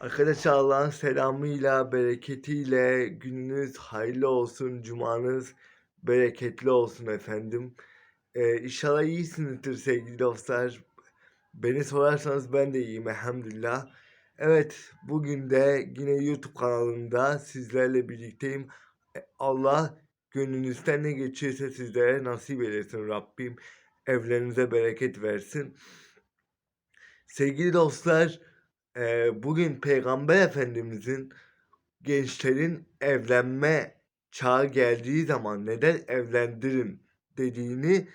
Arkadaşlar Allah'ın selamıyla, bereketiyle gününüz hayırlı olsun, cumanız bereketli olsun efendim. Ee, inşallah iyisinizdir sevgili dostlar. Beni sorarsanız ben de iyiyim elhamdülillah. Evet, bugün de yine YouTube kanalında sizlerle birlikteyim. E, Allah gönlünüzden ne geçiyorsa sizlere nasip eylesin Rabbim. Evlerinize bereket versin. Sevgili dostlar, e, bugün Peygamber Efendimizin gençlerin evlenme çağı geldiği zaman neden evlendirin dediğini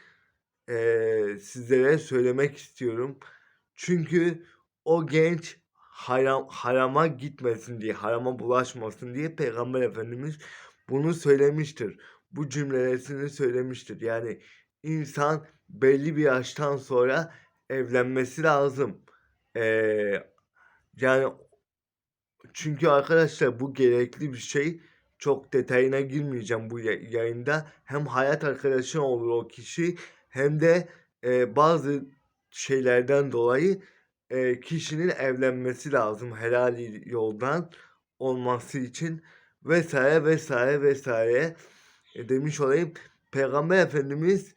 e, sizlere söylemek istiyorum. Çünkü o genç haram, harama gitmesin diye, harama bulaşmasın diye Peygamber Efendimiz bunu söylemiştir. Bu cümlelerini söylemiştir. Yani insan belli bir yaştan sonra evlenmesi lazım. Ee, yani çünkü arkadaşlar bu gerekli bir şey. Çok detayına girmeyeceğim bu ya- yayında. Hem hayat arkadaşın olur o kişi hem de e, bazı şeylerden dolayı e, kişinin evlenmesi lazım helal yoldan olması için vesaire vesaire vesaire E, demiş olayım. Peygamber Efendimiz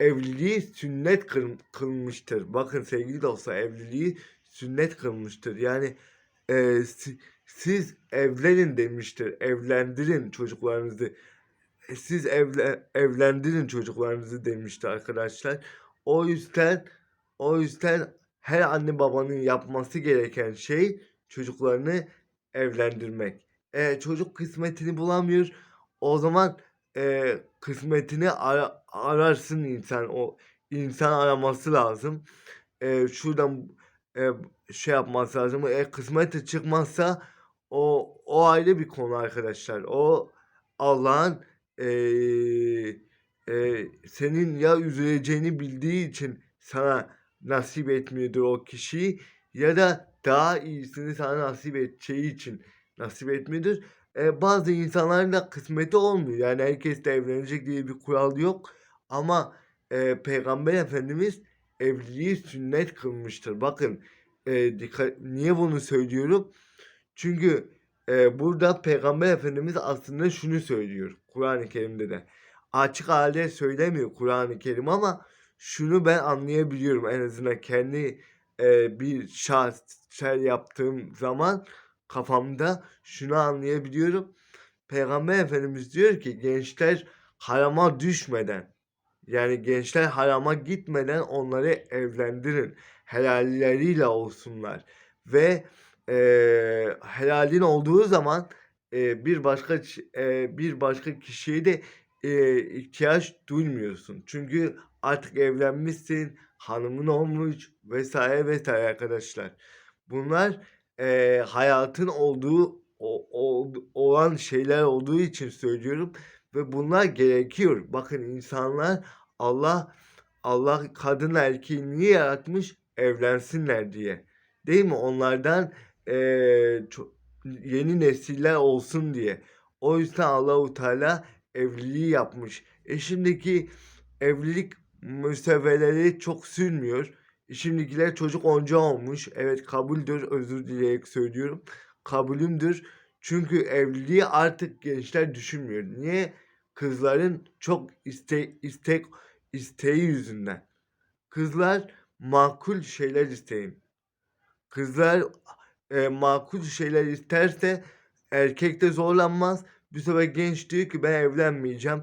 evliliği sünnet kıl- kılmıştır. Bakın sevgili dostlar evliliği sünnet kılmıştır. Yani e, si- siz evlenin demiştir. Evlendirin çocuklarınızı. E, Siz evle, evlendirin çocuklarınızı demişti arkadaşlar. O yüzden o yüzden her anne babanın yapması gereken şey çocuklarını evlendirmek. E, çocuk kısmetini bulamıyor. O zaman e, kısmetini ara- ararsın insan. O insan araması lazım. E, şuradan e, şey yapması lazım. E, kısmeti çıkmazsa o o ayrı bir konu arkadaşlar. O Allah'ın eee, eee, senin ya üzüleceğini bildiği için sana nasip etmiyordur o kişiyi ya da daha iyisini sana nasip edeceği için nasip etmiyordur. E, bazı insanların da kısmeti olmuyor. Yani herkes de evlenecek diye bir kural yok. Ama e, Peygamber Efendimiz evliliği sünnet kılmıştır. Bakın e, dikkat, niye bunu söylüyorum? Çünkü e, burada Peygamber Efendimiz aslında şunu söylüyor Kur'an-ı Kerim'de de. Açık halde söylemiyor Kur'an-ı Kerim ama şunu ben anlayabiliyorum en azından kendi e, bir şahsel yaptığım zaman kafamda şunu anlayabiliyorum. Peygamber Efendimiz diyor ki gençler harama düşmeden yani gençler harama gitmeden onları evlendirin. Helalleriyle olsunlar. Ve eee helalin olduğu zaman eee, bir başka eee, bir başka kişiye de eee, ihtiyaç duymuyorsun. Çünkü artık evlenmişsin, hanımın olmuş vesaire vesaire arkadaşlar. Bunlar eee, hayatın olduğu o, o- olan şeyler olduğu için söylüyorum ve bunlar gerekiyor. Bakın insanlar Allah Allah kadınla erkeği niye yaratmış? Evlensinler diye. Değil mi? Onlardan eee, ço- yeni nesiller olsun diye. O yüzden Allahu Teala evliliği yapmış. E şimdiki evlilik müseveleri çok sürmüyor. E şimdikiler çocuk onca olmuş. Evet kabuldür özür dileyerek söylüyorum. Kabulümdür. Çünkü evliliği artık gençler düşünmüyor. Niye? Kızların çok iste, istek isteği yüzünden. Kızlar makul şeyler isteyin. Kızlar e, makul şeyler isterse erkek de zorlanmaz. Bir sefer genç diyor ki ben evlenmeyeceğim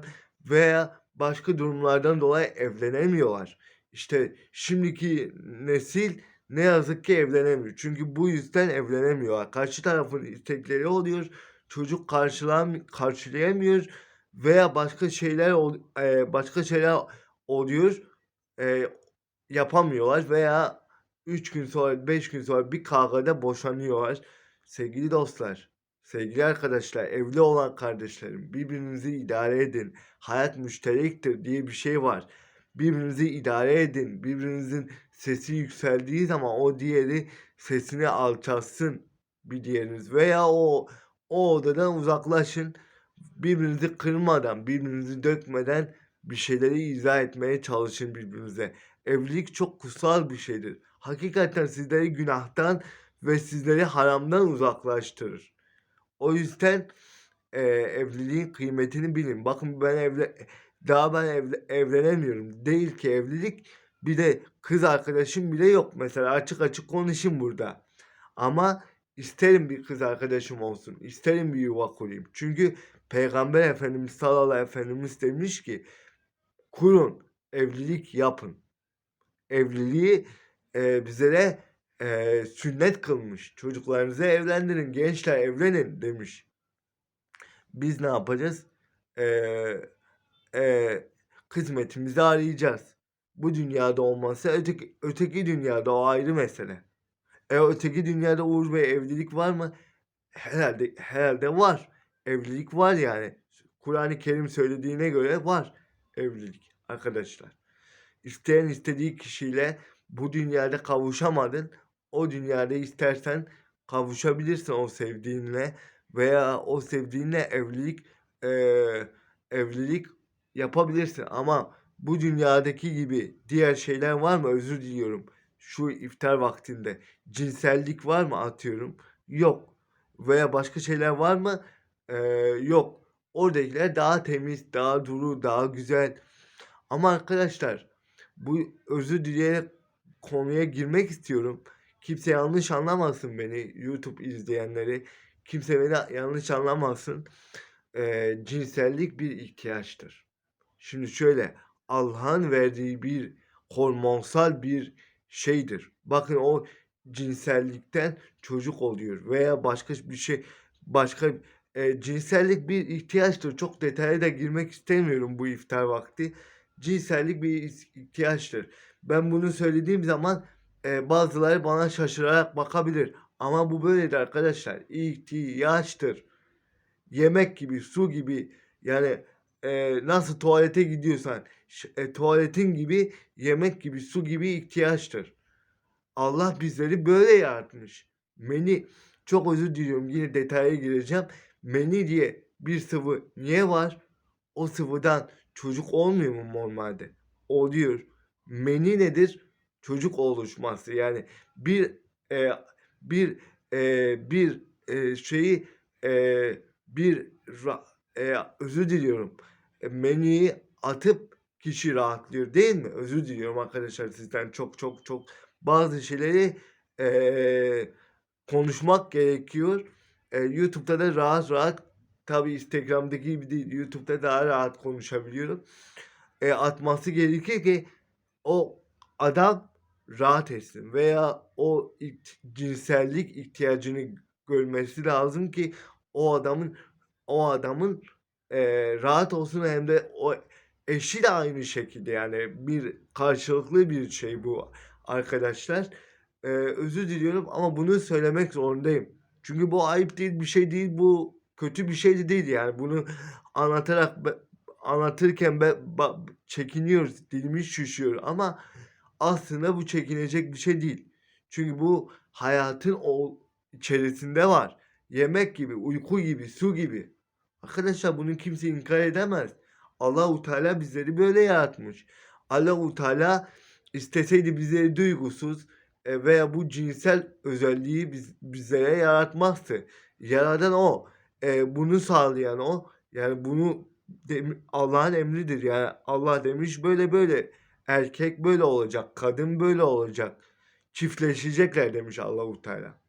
veya başka durumlardan dolayı evlenemiyorlar. İşte şimdiki nesil ne yazık ki evlenemiyor. Çünkü bu yüzden evlenemiyorlar. Karşı tarafın istekleri oluyor. Çocuk karşılam karşılayamıyor veya başka şeyler e, başka şeyler oluyor. E, yapamıyorlar veya 3 gün sonra 5 gün sonra bir kavgada boşanıyorlar. Sevgili dostlar, sevgili arkadaşlar, evli olan kardeşlerim birbirinizi idare edin. Hayat müşterektir diye bir şey var. Birbirinizi idare edin. Birbirinizin sesi yükseldiği zaman o diğeri sesini alçaltsın bir diğeriniz veya o o odadan uzaklaşın. Birbirinizi kırmadan, birbirinizi dökmeden bir şeyleri izah etmeye çalışın birbirinize. Evlilik çok kutsal bir şeydir. Hakikaten sizleri günahtan ve sizleri haramdan uzaklaştırır. O yüzden e, evliliğin kıymetini bilin. Bakın ben evle daha ben evle, evlenemiyorum. Değil ki evlilik bir de kız arkadaşım bile yok. Mesela açık açık konuşayım burada. Ama isterim bir kız arkadaşım olsun. İsterim bir yuva kurayım. Çünkü Peygamber Efendimiz sallallahu aleyhi ve Efendimiz demiş ki kurun, evlilik yapın. Evliliği e, bizlere e, sünnet kılmış. Çocuklarınızı evlendirin, gençler evlenin demiş. Biz ne yapacağız? E, e, kısmetimizi arayacağız. Bu dünyada olmazsa öteki, öteki dünyada o ayrı mesele. E öteki dünyada Uğur Bey evlilik var mı? Herhalde herhalde var. Evlilik var yani. Kur'an-ı Kerim söylediğine göre var evlilik arkadaşlar. İsteyen istediği kişiyle bu dünyada kavuşamadın. O dünyada istersen kavuşabilirsin o sevdiğinle veya o sevdiğinle evlilik eee, evlilik yapabilirsin ama bu dünyadaki gibi diğer şeyler var mı? Özür diliyorum. Şu iftar vaktinde cinsellik var mı atıyorum? Yok. Veya başka şeyler var mı? Eee, yok. Oradakiler daha temiz, daha duru, daha güzel. Ama arkadaşlar bu özür dileyerek konuya girmek istiyorum. Kimse yanlış anlamasın beni YouTube izleyenleri. Kimse beni yanlış anlamasın. Eee, cinsellik bir ihtiyaçtır. Şimdi şöyle Allah'ın verdiği bir hormonsal bir şeydir. Bakın o cinsellikten çocuk oluyor veya başka bir şey başka e, cinsellik bir ihtiyaçtır. Çok detaya da girmek istemiyorum bu iftar vakti. Cinsellik bir ihtiyaçtır. Ben bunu söylediğim zaman e, bazıları bana şaşırarak bakabilir. Ama bu böyledir arkadaşlar. İhtiyaçtır. Yemek gibi, su gibi yani e, nasıl tuvalete gidiyorsan e, tuvaletin gibi yemek gibi su gibi ihtiyaçtır. Allah bizleri böyle yaratmış. Meni çok özür diliyorum yine detaya gireceğim. Meni diye bir sıvı niye var? O sıvıdan çocuk olmuyor mu normalde? Oluyor. Meni nedir? Çocuk oluşması. Yani bir e, bir e, bir e, şeyi e, bir ra, e, özür diliyorum. E, meniyi atıp kişi rahatlıyor değil mi? Özür diliyorum arkadaşlar sizden çok çok çok bazı şeyleri e, konuşmak gerekiyor. E, YouTube'da da rahat rahat tabi Instagram'daki gibi değil YouTube'da daha rahat konuşabiliyorum. E, atması gerekir ki o adam rahat etsin veya o cinsellik ihtiyacını görmesi lazım ki o adamın o adamın e, rahat olsun hem de o eşi de aynı şekilde yani bir karşılıklı bir şey bu arkadaşlar. E, özür diliyorum ama bunu söylemek zorundayım. Çünkü bu ayıp değil bir şey değil bu kötü bir şey de değil yani bunu anlatarak anlatırken ben çekiniyoruz dilimiz şişiyor ama aslında bu çekinecek bir şey değil. Çünkü bu hayatın o içerisinde var. Yemek gibi, uyku gibi, su gibi. Arkadaşlar bunu kimse inkar edemez. Allahu Teala bizleri böyle yaratmış. Allahu Teala isteseydi bizleri duygusuz veya bu cinsel özelliği biz, bizlere yaratmazdı. Yaradan o. E, bunu sağlayan o. Yani bunu Allah'ın emridir. Yani Allah demiş böyle böyle. Erkek böyle olacak. Kadın böyle olacak. Çiftleşecekler demiş Allahu Teala.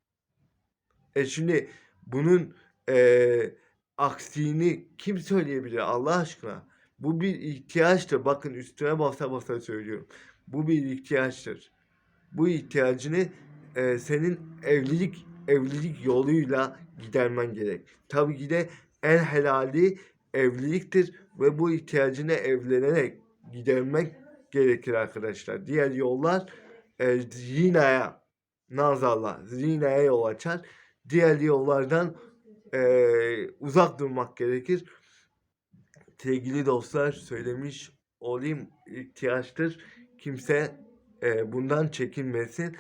E şimdi bunun e, aksini kim söyleyebilir Allah aşkına? Bu bir ihtiyaçtır. Bakın üstüne basa basa söylüyorum. Bu bir ihtiyaçtır. Bu ihtiyacını e, senin evlilik evlilik yoluyla gidermen gerek. Tabii ki de en helali evliliktir ve bu ihtiyacını evlenerek gidermek gerekir arkadaşlar. Diğer yollar e, zinaya, nazarla, zinaya yol açar. Diğer yollardan e, uzak durmak gerekir. Sevgili dostlar söylemiş olayım ihtiyaçtır. Kimse e, bundan çekinmesin.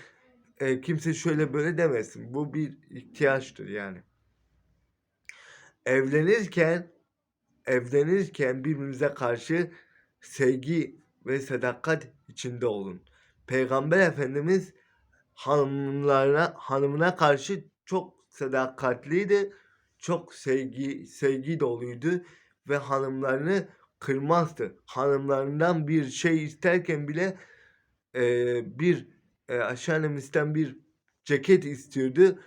E, kimse şöyle böyle demesin. Bu bir ihtiyaçtır yani. Evlenirken evlenirken birbirinize karşı sevgi ve sadakat içinde olun. Peygamber Efendimiz hanımlarına hanımına karşı çok sadakatliydi. Çok sevgi sevgi doluydu ve hanımlarını kırmazdı. Hanımlarından bir şey isterken bile eee, bir eee, Ayşe annemizden bir ceket istiyordu.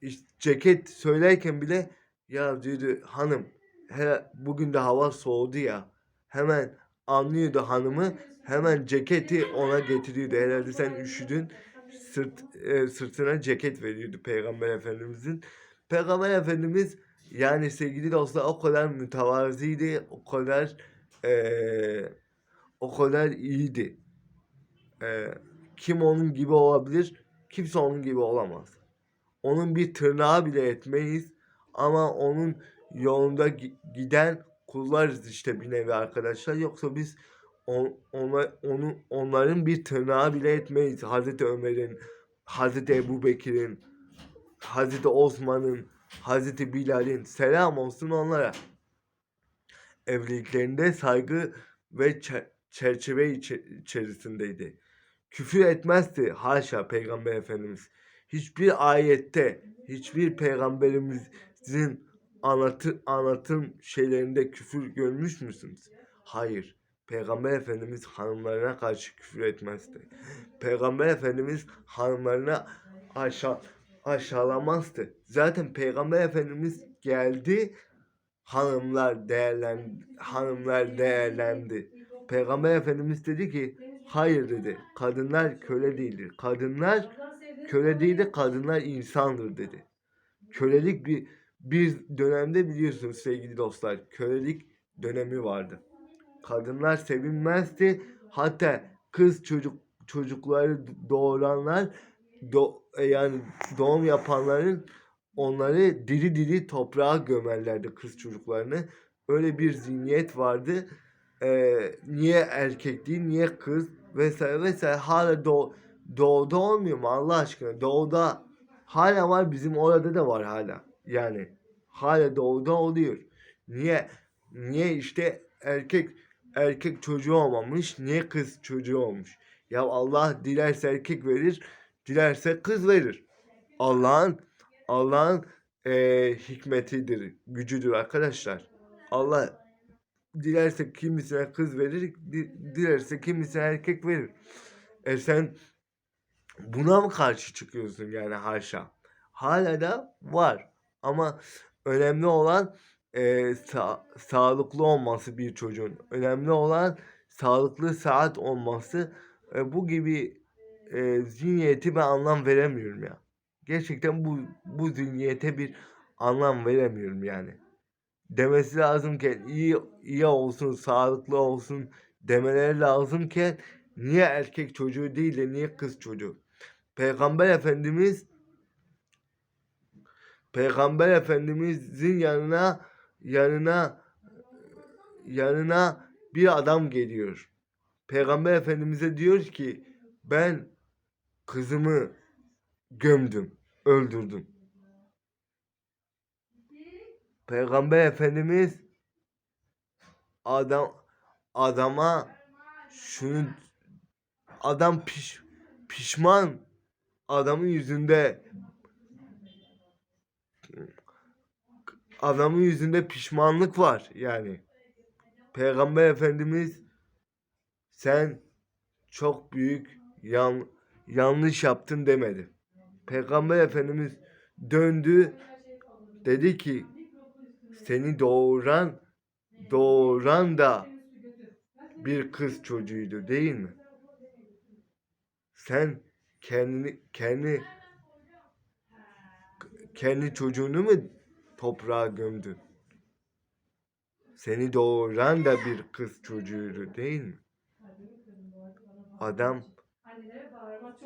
İş- ceket söylerken bile ya diyordu hanım he, bugün de hava soğudu ya hemen anlıyordu hanımı hemen ceketi ona getiriyordu. Herhalde sen üşüdün sırt e, sırtına ceket veriyordu Peygamber Efendimizin. Peygamber Efendimiz yani sevgili dostlar o kadar mütevazıydı, o kadar eee, o kadar iyiydi. Eee, kim onun gibi olabilir? Kimse onun gibi olamaz. Onun bir tırnağı bile etmeyiz ama onun yolunda gi- giden kullarız işte bir nevi arkadaşlar. Yoksa biz on, ona, onu, onların bir tırnağı bile etmeyiz. Hazreti Ömer'in, Hazreti Ebu Bekir'in, Hazreti Osman'ın, Hazreti Bilal'in selam olsun onlara. Evliliklerinde saygı ve çe- çerçeve içe- içerisindeydi. Küfür etmezdi haşa Peygamber Efendimiz. Hiçbir ayette, hiçbir peygamberimizin anlatı, anlatım şeylerinde küfür görmüş müsünüz? Hayır. Peygamber Efendimiz hanımlarına karşı küfür etmezdi. Peygamber Efendimiz hanımlarına aşağı, aşağılamazdı. Zaten Peygamber Efendimiz geldi, hanımlar değerlendi, hanımlar değerlendi. Peygamber Efendimiz dedi ki, hayır dedi, kadınlar köle değildir. Kadınlar köle değil de kadınlar insandır dedi. Kölelik bir bir dönemde biliyorsunuz sevgili dostlar, kölelik dönemi vardı. Kadınlar sevilmezdi. Hatta kız çocuk çocukları doğuranlar do, e, yani doğum yapanların onları diri diri toprağa gömerlerdi kız çocuklarını. Öyle bir zihniyet vardı. Ee, niye erkek değil, niye kız vesaire vesaire hala doğ, doğuda olmuyor mu Allah aşkına? Doğuda hala var bizim orada da var hala. Yani hala doğuda oluyor. Niye? Niye işte erkek erkek çocuğu olmamış, niye kız çocuğu olmuş? Ya Allah dilerse erkek verir, dilerse kız verir. Allah'ın Allah'ın eee, hikmetidir, gücüdür arkadaşlar. Allah dilerse kimisine kız verir, di- dilerse kimisine erkek verir. E sen buna mı karşı çıkıyorsun yani haşa? Hala da var. Ama önemli olan eee, sa- sağlıklı olması bir çocuğun. Önemli olan sağlıklı saat olması. E, bu gibi e, zihniyeti ben anlam veremiyorum ya. Gerçekten bu bu zihniyete bir anlam veremiyorum yani. Demesi lazımken iyi iyi olsun, sağlıklı olsun demeleri lazımken niye erkek çocuğu değil de niye kız çocuğu? Peygamber Efendimiz Peygamber Efendimizin yanına yanına yanına bir adam geliyor. Peygamber Efendimiz'e diyor ki ben kızımı gömdüm, öldürdüm. Peygamber Efendimiz adam adama şunu adam piş, pişman adamın yüzünde adamın yüzünde pişmanlık var yani. Peygamber Efendimiz sen çok büyük yan, yanlış yaptın demedi. Peygamber Efendimiz döndü dedi ki seni doğuran doğuran da bir kız çocuğuydu değil mi? Sen kendini kendi kendi çocuğunu mu toprağa gömdün? Seni doğuran da bir kız çocuğuydu değil mi? Adam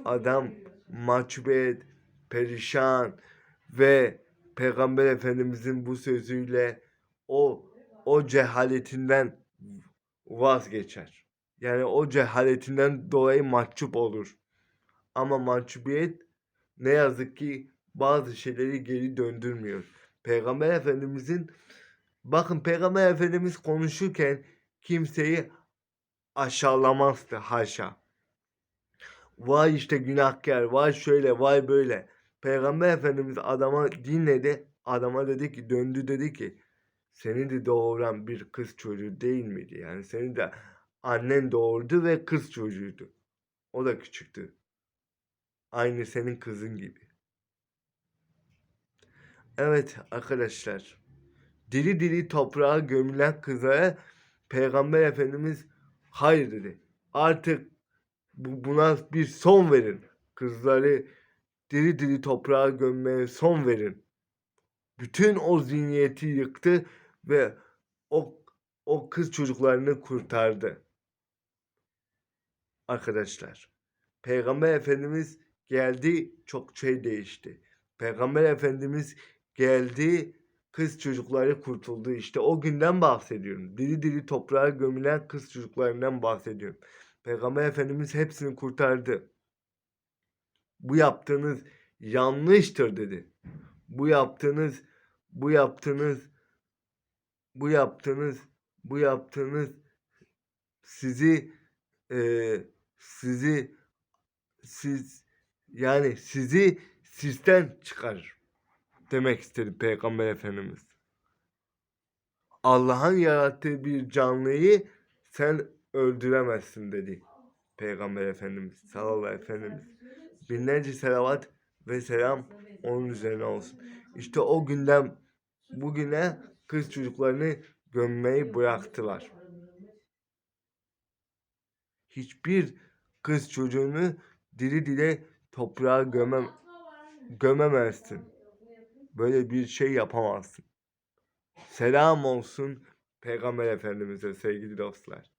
adam mahcubiyet, perişan ve Peygamber Efendimizin bu sözüyle o o cehaletinden vazgeçer. Yani o cehaletinden dolayı mahcup olur. Ama mahcubiyet ne yazık ki bazı şeyleri geri döndürmüyor. Peygamber Efendimizin bakın Peygamber Efendimiz konuşurken kimseyi aşağılamazdı haşa. Vay işte günahkar, vay şöyle, vay böyle. Peygamber Efendimiz adama dinledi. Adama dedi ki döndü dedi ki seni de doğuran bir kız çocuğu değil miydi? Yani seni de annen doğurdu ve kız çocuğuydu. O da küçüktü. Aynı senin kızın gibi. Evet arkadaşlar. Diri diri toprağa gömülen kızlara Peygamber Efendimiz hayır dedi. Artık bu, buna bir son verin. Kızları diri diri toprağa gömmeye son verin. Bütün o zihniyeti yıktı ve o o kız çocuklarını kurtardı. Arkadaşlar, Peygamber Efendimiz geldi, çok şey değişti. Peygamber Efendimiz geldi, kız çocukları kurtuldu. İşte o günden bahsediyorum. Diri diri toprağa gömülen kız çocuklarından bahsediyorum. Peygamber Efendimiz hepsini kurtardı. Bu yaptığınız yanlıştır dedi. Bu yaptığınız, bu yaptığınız, bu yaptığınız, bu yaptığınız sizi eee, sizi siz yani sizi sizden çıkarır demek istedi Peygamber Efendimiz. Allah'ın yarattığı bir canlıyı sen öldüremezsin dedi Peygamber Efendimiz sallallahu aleyhi Efendimiz. Binlerce selavat ve selam onun üzerine olsun. İşte o günden bugüne kız çocuklarını gömmeyi bıraktılar. Hiçbir kız çocuğunu diri diri toprağa gömem, gömemezsin. Böyle bir şey yapamazsın. Selam olsun Peygamber Efendimiz'e sevgili dostlar.